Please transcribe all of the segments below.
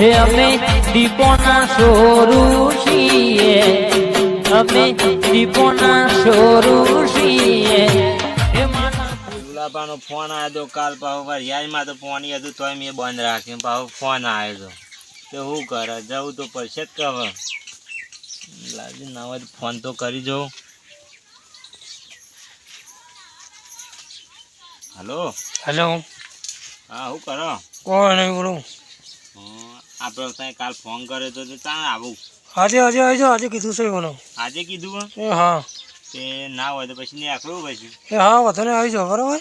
હે અમે દીપોના સોરું છીએ. અમે દીપોના સોરું છીએ. ગુલાબાનો ફોન આવ્યો હતો કાલ પાછો વાર યાદમાં તો ફોન હતું તોય મેં બંધ રાખ્યું. પાછો ફોન આવ્યો તો. તો શું કરે? જવું તો પડશે જ કહો લાગે ના હોય તો ફોન તો કરી જો હલો? હેલો. હા શું કરો? કોણ નહીં બોલું? આપણે ત્યાં કાલ ફોન કર્યો તો ત્યાં આવું. આજે આજે આવજો આજે કીધું છે મને. આજે કીધું? એ હા. તે ના હોય તો પછી નીકળવું પછી. એ હા વધુ ને આવી જાઓ બરાબર?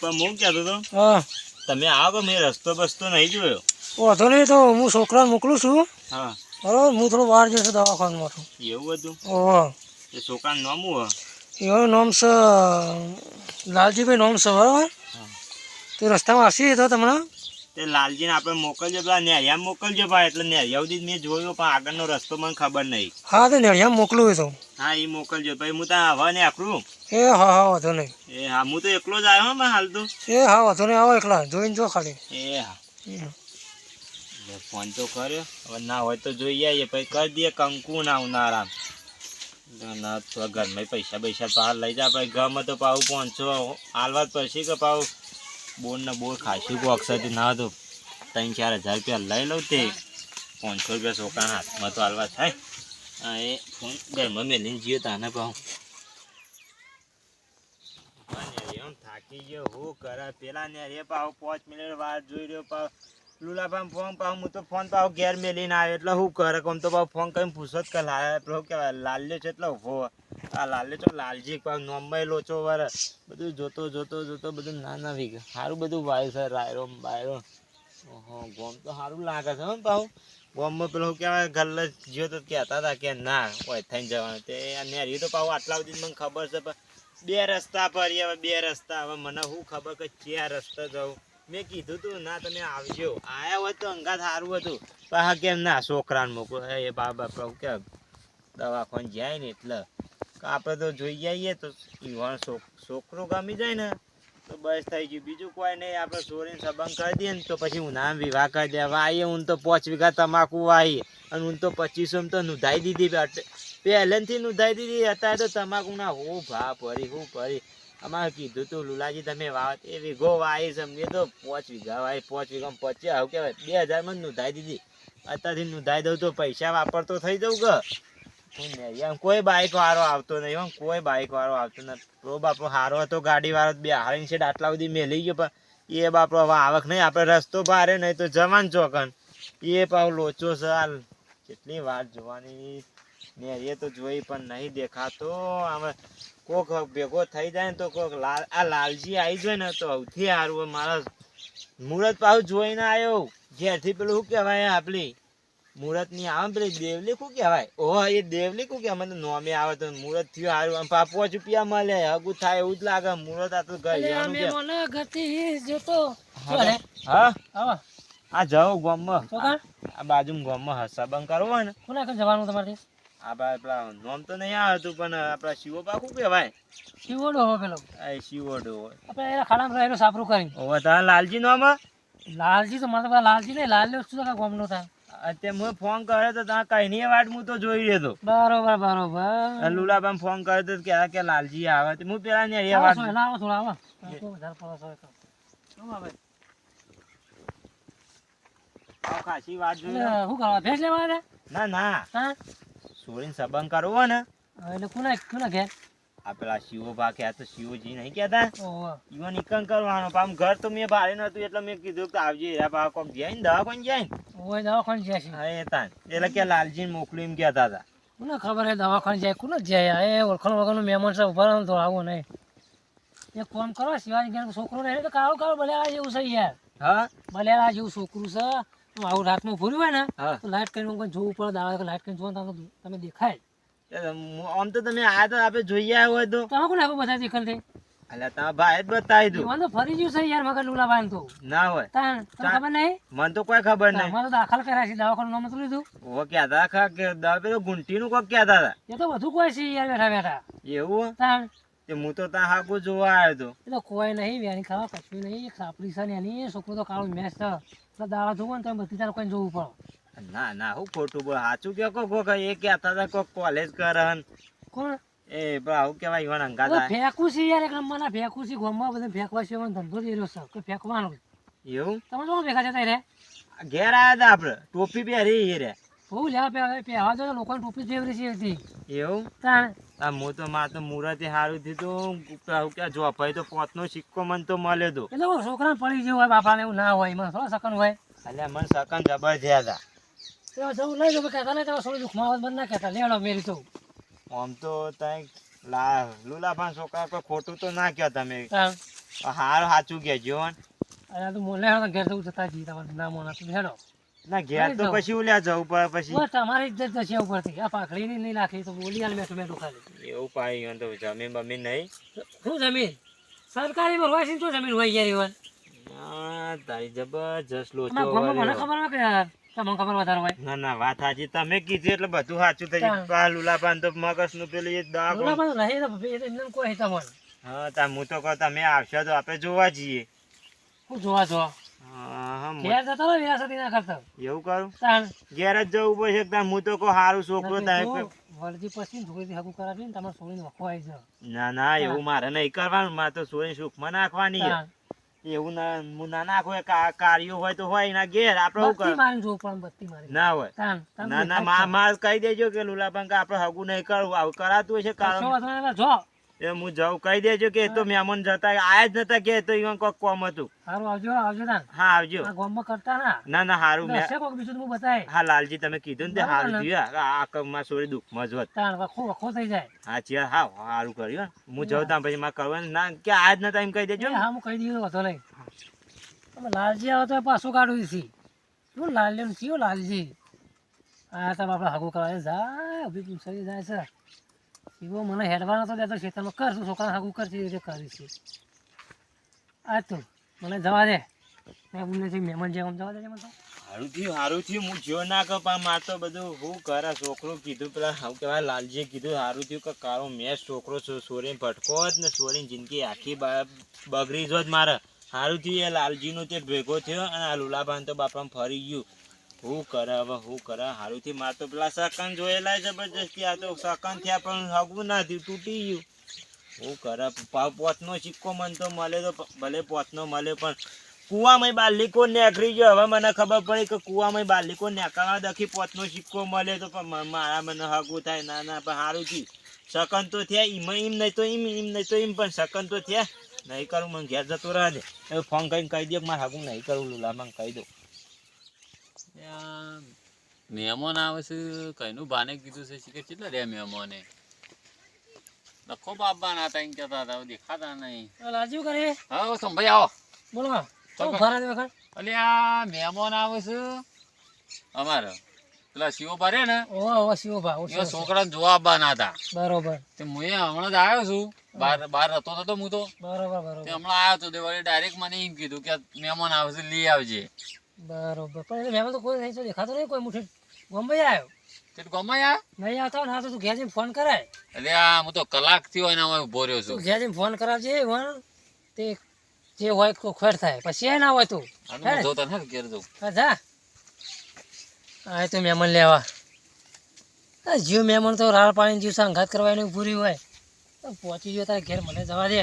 પણ હું કહેતો હતો હા. તમે આવો કે મેં રસ્તો બસ્તો નહીં જોયો? વધુ નહીં તો હું છોકરાને મોકલું છું. હા. બરાબર? હું થોડું બહાર જઈશ દવાખાનામાં છું. એવું હતું? ઓહો એ છોકરાનું નામ હું એનું નામ છે લાલજીભાઈ નામ છે બરાબર? હા. તે રસ્તામાં આવશે તો તમને? તે લાલજીને આપણે મોકલજો પેલા નેરિયા મોકલજો ભાઈ એટલે નેરિયા સુધી મેં જોયો પણ આગળનો રસ્તો મને ખબર નહીં. હા તો નેરિયા મોકલું તો. હા એ મોકલજો. ભાઈ હું ત્યાં હવા ને આકરું એ હા હા વાંધો નહીં. એ હા હું તો એકલો જ આવ્યો પણ હાલ તો. એ હા વાંધો નહીં આવો એકલા. જોઈને જો ખાલી. એ હા. ફોન તો કર્યો. હવે ના હોય તો જોઈ આવીએ. પછી કરી દઈએ કંકુ ના ઉનાળા ના તો ઘરમાં પૈસા પૈસા હાલ લઈ જા. ભાઈ ગમે તો પાવું પહોંચો હાલવા જ પડશે કે પાવું બોર ને ખાસી ખાશું અક્ષરથી ના તો ત્રણ, ચાર હજાર રૂપિયા લઈ લઉં તે. પાંચસો રૂપિયા છોકરાના હાથમાં તો હાલવા થાય. હા એ ફોન ઘરમાં મેલીને જીઓ તાને પાઉં થાકી ગયો, હું કરે? પેલા ને રે પાવ પાંચ મિનિટ વાર જોઈ રહ્યો પાવ પામ ફોન પાવ હું તો ફોન પાવ ઘેર મેલીને આવ્યો. એટલે હું કરે? કોમ તો પાવ ફોન કરીને પૂછો જ કે લાયા પેલો કેવાય લાલ્યો છે એટલે ઊભો આ લાલે તો લાલજી પણ નોમ્બાઈ લોચો વર. બધું જોતો જોતો જોતો બધું ના ના વીક સારું બધું વાય છે, રાયરો, બાયરો. ઓહો, ગોમ તો સારું લાગે છે હમ પાવ ગોમમાં પેલો કહેવાય, ગલ્લે જ્યો તો કહેતા હતા કે ના હોય થઈને જવાનું. તે નેરી તો પાવ આટલા સુધી મને ખબર છે, પણ બે રસ્તા પર હવે બે રસ્તા. હવે મને શું ખબર કે ક્યાં રસ્તા જવું. મેં કીધું તું, ના, તમે આવજો. આયા હોત તો અંગાત સારું હતું. પણ હા કેમ ના, છોકરાને મોકલો એ બાબા પ્રભુ કે દવાખાને જાય ને એટલે. આપણે તો જોઈ આવીએ તો છોકરો ગમી જાય ને, તો બસ થઈ ગયું. બીજું કોઈ નહીં, આપણે ચોરીને સંબંધ કરી દઈએ ને તો પછી હું નામ વિવાહ કરી દે. વાઈએ હું તો પાંચ વીઘા તમાકુ વાવી અને હું તો પચીસો તો નોંધાઈ દીધી. પહેલેથી નોંધાઈ દીધી. અત્યારે તો તમાકુના હું ભા ફરી હું ફરી અમારે કીધું તું, લુલાજી, તમે વાવ. એ વીઘો વાઈ સમજે તો પાંચ વીઘા વાઈ પાંચ વીઘામાં પચીસ આવું કહેવાય. બે હજારમાં નોંધાઈ દીધી. અત્યારથી નોંધાઈ દઉં તો પૈસા વાપરતો થઈ જવું કે? કોઈ બાઈક વાળો આવતો નહીં હો. કોઈ બાઈક વાળો આવતો નથી. પ્રો બાપો હારો હતો, ગાડી વાળો બે હારીને છે આટલા સુધી મેલી ગયો. પણ એ બાપો હવે આવક નહીં. આપણે રસ્તો ભારે નહીં તો જવાન ચોકન. એ પાવ લોચો છે હાલ. કેટલી વાર જોવાની ને એ તો જોઈ પણ નહીં દેખાતો. આમાં કોક ભેગો થઈ જાય ને તો કોક લાલ, આ લાલજી આવી જાય ને તો સૌથી સારું મારા મુહૂર્ત પાછું જોઈને આવ્યો ઘેરથી પેલું શું કહેવાય આપલી? મુહૂર્તની આવે પેલી દેવલી શું કહેવાય? ઓહ એ દેવલી શું કહેવાય મને નોમે આવે તો મુહૂર્ત થયું હારું આમ પાંચ રૂપિયા મળે હગું થાય એવું જ લાગે મુહૂર્ત આ તો ગયું હા આવા. આ જાવ ગામમાં. આ બાજુ ગામમાં હસાબંગ કરવો હોય ને. કોના કઈ જવાનું તમારે આ બા- પેલા નોમ તો નહીં આવતું પણ આપણા શિવો પાકું કહેવાય? શિવોડો હો પેલો. આ શિવોડો હોય. આપણે એના ખાડામાં રહેલો સાપરું કરી ઓ તારા લાલજી નોમ? લાલજી તો મારે લાલજી નહીં લાલ શું ગોમનો થાય? અત્યારે મેં ફોન કર્યો તો ત્યાં કઈ ની વાટ હું તો જોઈ રહ્યો હતો બરોબર. બરોબર લુલાબામ ફોન કર્યો તો કે કે લાલજી આવે તો હું પેલા ને એ વાત થોડા આવો. આવો, ખાસી વાત જોઈ શું કરવા લેવા ના ના. હા? સોરીને સંબંધ કરવો ને. એટલે કોના કોના ઘેર? આ પેલા શિવો ભા કે તો શિવજી નહીં કહેતા. ઈવન ઇકન કરવાનો. પામ ઘર તો મેં ભાડે નતું એટલે મેં કીધું કે આવજે રે પા કોક જાય ને દવા કોણ જાય ને. ઓય દવાખાને જાય છે. હા એ તાન. એટલે કે લાલજી મોકલું એમ કહેતા હતા. કોને ખબર હે દવાખાને જાય કોને જાય? એ ઓળખાણ વગરનું મહેમાન છે ઊભા રહો તો આવું નહીં. એક ફોન કરો શિવાજી ઘેર છોકરો રહે તો કાળો કાળો બલેલા જેવું છે યાર. હા? બલેલા જેવું છોકરું છે તો આવું રાતમાં ભૂર્યું હોય ને તો લાઈટ કરીને કોઈ જોવું પડે દાડા લાઈટ કરીને જોવા તો તમે દેખાય. આમ તો તમે આ તો આપણે જોઈ આવ્યો હોય તો. તમે કોને આપણે બધા દેખાય તમે ભાઈ જ બતાવી દઉં. તો ફરી ગયું છે યાર મગર તો. ના હોય. તાન તને ખબર નહીં? મને તો કોઈ ખબર નહીં. અમારે તો દાખલ કર્યા છે દવાખાનું નામ નતું લીધું. ઓ કહેતા ખા કે દવા પેલો ગુંટીનું કોક કહેતા હતા. એ તો બધું કોઈ છે યાર બેઠા બેઠા. એવું? તાન તે હું તો ત્યાં હાકુ જોવા આવ્યો એટલે એ તો કોઈ નહીં વેણી ખાવા કશું નહીં સાપડી છે ને એની છોકરો તો કાળું મેચ છે એટલે દાડા જોવો ને તો બધી તારે કોઈ જોવું પડે. ના ના હું ખોટું બોલ. સાચું કો કોક એ કહેતા હતા કોક કોલેજ કરન કોણ? એ પણ આવું કેવાય અરે આય. ફેંકું છે યાર એક નંબરના ફેંકું છે ગામમાં બધે ફેંકવા છે ધંધો જ એરો છે. કે ફેંકવાનો? એવું? તમે શું ભેગા જતા રે? ઘેર આયા હતા આપડે. ટોપી પહેરી એ રે. બહુ લેવા પહેવા પહેવા જો લોકોને ટોપી ફેવરી છે હતી. એવું? તાણ. આ હું તો માર તો મુહૂર્તે સારું થયું તું. જો ભાઈ તો પોતનો સિક્કો મને તો મળ્યો તો. એટલે છોકરા છોકરાને પડી જેવું હોય બાપાને એવું ના હોય એમાં થોડા સકન હોય. અલ્યા મને સકન જબર થયા હતા. તો જવું લઈ જવું કહેતા નહીં તમે થોડું દુઃખમાં બંધ ના કહેતા. લેડો મેરી તો. આમ તો તઈ લા લુલાભાઈ છોકરા કોઈ ખોટું તો ના કહો તમે. હાર સાચું કહેજો. અરે તો મોલે ઘેર જવું જતા જી તમારે ના મોના તો હેડો ના ઘેર તો પછી ઉલ્યા જવું પડે પછી તમારી ઇજ્જત જશે ઉપરથી. આ પાખડી નહીં નાખી તો બોલી આલ મેઠું મેઠું ખાલી. એવું પાઈ હોય તો જમીન બમીન નહીં. શું જમીન? સરકારી માં હોય છે ને શું જમીન હોય યાર તારી જબરજસ્ત લોચો મને ખબર કે યાર? તમને ખબર વધારે હોય? ના ના વાત સાચી. તમે કીધું એટલે બધું સાચું થઈ ગયું. આ લુલાભાન તો મગજનું પેલું એ દવા બોલા રહે ભાઈ, એમને કોઈ તમારે હા તા હું તો કહું તમે આવશો તો આપણે જોવા જઈએ. હું જોવા જોવા? હા, હા, મો- ઘેર જતા રહો વિરાસતી ના કરતા. એવું કરું? તાણ ઘેર જ જવું પડશે તાર હું તો કહું સારું છોકરો થાય વળજી પછી છોકરીથી હગું કરાવી ને તમારે છોડીને વખો આવી જાવ ના ના એવું મારે નહીં કરવાનું. મારે તો સોરી સુખમાં નાખવાની. એવું ના હું ના નાખું એ કાર્યો હોય તો હોય એના ઘેર. આપણે શું પણ બત્તી મારી. ના હોય. ના ના મા માર કહી દેજો કે લુલાબા કે આપણે હગું નહીં કરવું. આવું કરાતું હશે છે. કારણ જો. એ હું જાઉં કહી દેજો કે તો મહેમાન જતા આયા જ નતા કે તો ઈવન કોક કોમ હતું હારું આવજો આવજો ના હા આવજો આ ગોમ કરતા ના ના ના હારું મેં કોક બીજું હું બતાય હા લાલજી તમે કીધું ને તે હારું ને? થયું. આ કમમાં સોરી દુખમાં જવત તાણ વખો વખો થઈ જાય હા ચિયા હા હારું કર્યું હું જાઉં ત્યાં પછી માં કરવાનું ના કે આજ નતા એમ કહી દેજો હા હું કહી દીધું વધો નહીં તમે લાલજી આવો તો પાછું કાઢું છે શું લાલ્યો કયો લાલજી આ તમે આપણે હગું કરવા જાય ઊભી પૂછાઈ જાય છે શિવો મને હેડવાનો તો ખેતરમાં કરશું છોકરા હગું કરશે એ કરીશું આ તો, મને જવા દે. મેં બોલે છે, મહેમાન જેમ જવા દે મને હારું થયું સારું થયું હું જ્યો ના કહું પણ માર તો બધું હું કરે, છોકરો કીધું પેલા શું કહેવાય, લાલજીએ કીધું સારું થયું કે કારો મેં છોકરો સોરીને ભટકો જ ને સોરીની જિંદગી આખી બગડી જો જ મારે. સારું થયું એ લાલજીનો તે ભેગો થયો અને આ લુલાભાન તો બાપામાં ફરી ગયું. હું કરે હવે, હું કરે? સારું થી માર તો પેલા સકન જોયેલા જબરજસ્તી. આ તો સકન થયા પણ હગવું ના થયું, તૂટી ગયું. હું કરે? પોતનો સિક્કો મને તો મળે તો ભલે પોતનો મળે, પણ કુવામાં બાલિકો નેકરી ગયો? હવે મને ખબર પડી કે કુવામાં બાલિકો નેકળવા દખી પોતનો સિક્કો મળે તો મારા મને હગું થાય. ના ના, પણ સારું થયું સકન તો થયા, ઈમ ઈમ નહીં તો ઈમ ઈમ નહીં તો ઈમ, પણ સકન તો થયા. નહીં કરું, મને ઘેર જતો રહે ફોન કરીને કહી દે મારે હગું નહીં કરું લુલા મને કહી દઉં. મહેમાન આવે છે કઈનું બાને કીધું છે શીખર કેટલા રહ્યા મહેમાને લખો બાબા ના હતા કેતા હતા દેખાતા નહીં. આ કરે? હા સંભાઈ આવો. બોલો આ મહેમાન આવે છે અમારે. પેલા શિવો ભરે ને? શિવો ભા જોવા આવવાના હતા. બરોબર. તે હું હમણાં જ આવ્યો છું. બાર બાર હતો નતો હું તો. બરોબર બરોબર. હમણાં આવ્યો તો તે વળી ડાયરેક્ટ મને એમ કીધું કે મહેમાન આવે છે લઈ આવજે. બરોબર. પણ એટલે મહેમાન તો કોઈ નહીં તો દેખાતો નહીં કોઈ મુઠી બોમ્બે આવ્યો તે તું ગમે નહીં આવતા ને હા તો તું ઘેર જઈને ફોન કરાય. એટલે આ હું તો કલાક હોય ને હું ઊભો રહ્યો છું. ઘેર જઈને ફોન કરાવજે વણ તે જે હોય તો ખોર થાય. પછી એ ના હોય તું. અને હે હું? જોતા ને ઘેર જઉં. હા જા. આ તો મહેમાન લેવા આ જીવ મહેમાન તો રાળ પાણી જીવ સંઘાત કરવા એની પૂરી હોય. પહોંચી ગયો તારે ઘેર મને જવા દે.